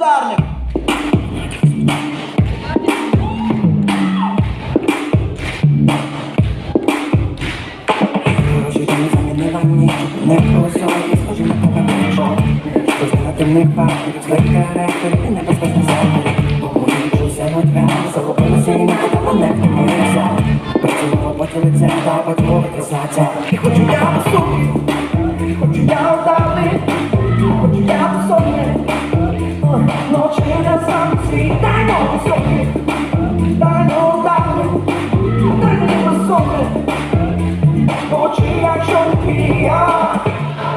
ударник. Не факторів, злика. Помучився на двері, захопилася і не не втомилася. Працювала поті лице, та подвоє красаця. І хочу я високий, хочу я ударник,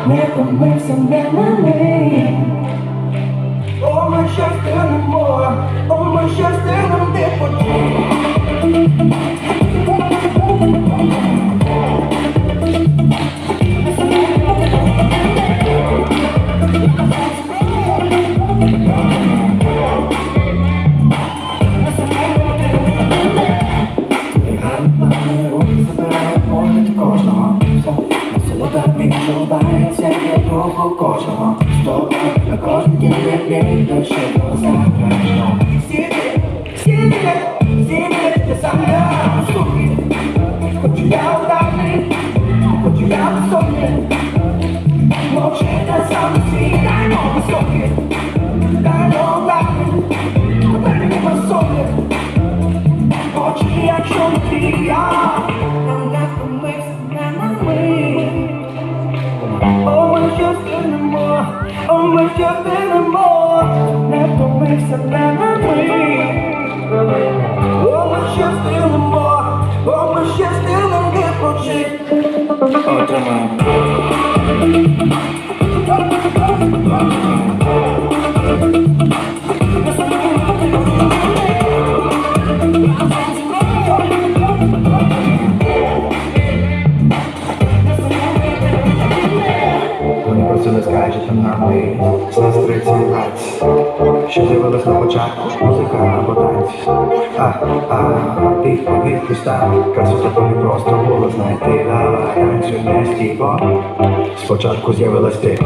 Never waves of memory All more for Thank you. кожного. З тобою на кожній ділі душі заграшно. Сіди, сіди, сіди, ти сам я високий. Хочу я ударний, хочу я високий. Ночі на самці, дай но високий, дай но ударний, дай не високий. Очі, якщо не ти я, щастинемо, о, ми щастинемо, не помився не на ми. О, ми щастинемо, о, ми щастинемо, не почив. Отримаємо. Скажете нами, сестри цілець, що з'явилась на початку, музика або танці. А, а, ти повірки став, красу тобі просто було знайти, давай танцю не стібо. Спочатку з'явилась ти.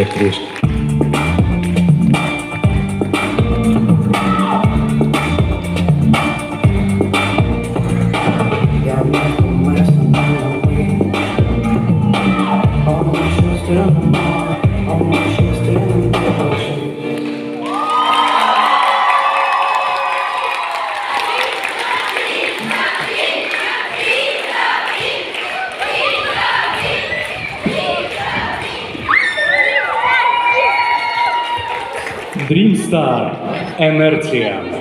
é Cristo. Dreamstar Emertia.